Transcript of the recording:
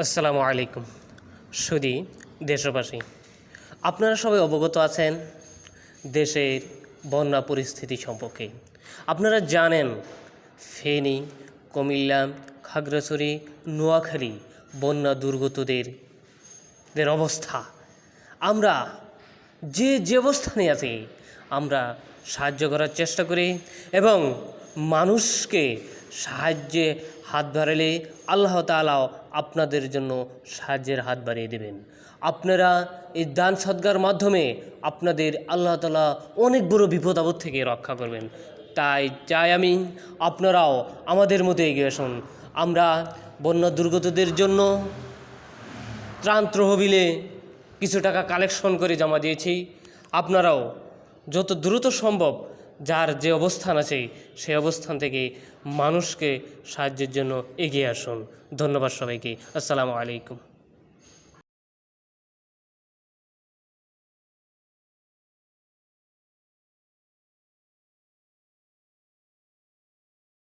আসসালামু আলাইকুম। সুদি দেশবাসী, আপনারা সবাই অবগত আছেন দেশের বন্যা পরিস্থিতি সম্পর্কে। আপনারা জানেন ফেনী, কুমিল্লা, খাগড়াছড়ি, নোয়াখালী বন্যা দুর্গতদের দের অবস্থা। আমরা যে যে অবস্থানে আছি, আমরা সাহায্য করার চেষ্টা করি এবং মানুষকে সাহায্যে হাত বাড়ালে আল্লাহ তালাও আপনাদের জন্য সাহায্যের হাত বাড়িয়ে দেবেন। আপনারা এই দান সদ্গার মাধ্যমে আপনাদের আল্লাহ তালা অনেক বড় বিপদ আপদ থেকে রক্ষা করবেন। তাই চাই আমি আপনারাও আমাদের মতো এগিয়ে আসুন। আমরা বন্যা দুর্গতদের জন্য ত্রাণ তহবিলে কিছু টাকা কালেকশন করে জমা দিয়েছি। আপনারাও যত দ্রুত সম্ভব যার যে অবস্থান আছে, সেই অবস্থান থেকে মানুষকে সাহায্যের জন্য এগিয়ে আসুন। ধন্যবাদ সবাইকে। আসসালামু আলাইকুম।